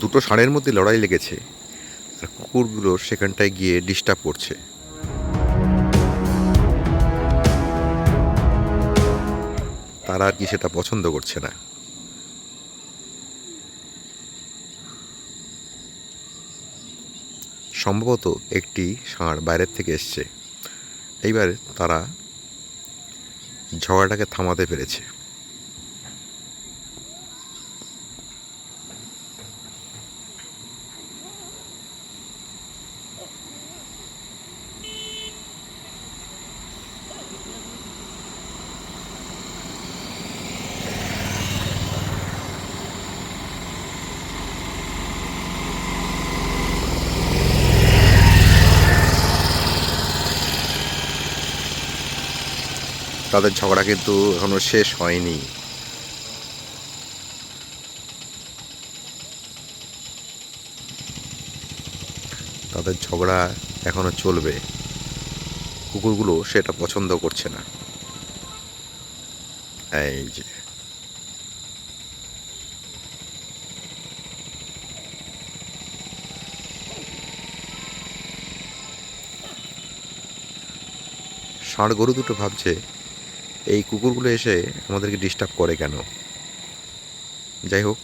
দুটো ষাঁড়ের মধ্যে লড়াই লেগেছে। আর কুকুরগুলো সেখানটায় গিয়ে ডিস্টার্ব করছে। তারা আর কি সেটা পছন্দ করছে না। সম্ভবত একটি ষাঁড় বাইরের থেকে এসছে। এইবার তারা ঝগড়াটাকে থামাতে পেরেছে। তাদের ঝগড়া কিন্তু এখনও শেষ হয়নি। তাদের ঝগড়া এখনও চলবে। কুকুরগুলো সেটা পছন্দ করছে না। এই যে। ষাঁড় গরু দুটো ভাবছে এই কুকুরগুলো এসে আমাদেরকে ডিস্টার্ব করে কেন? যাই হোক,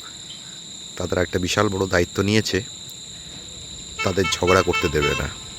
তাদের একটা বিশাল বড় দায়িত্ব নিয়েছে। তাদের ঝগড়া করতে দেবে না।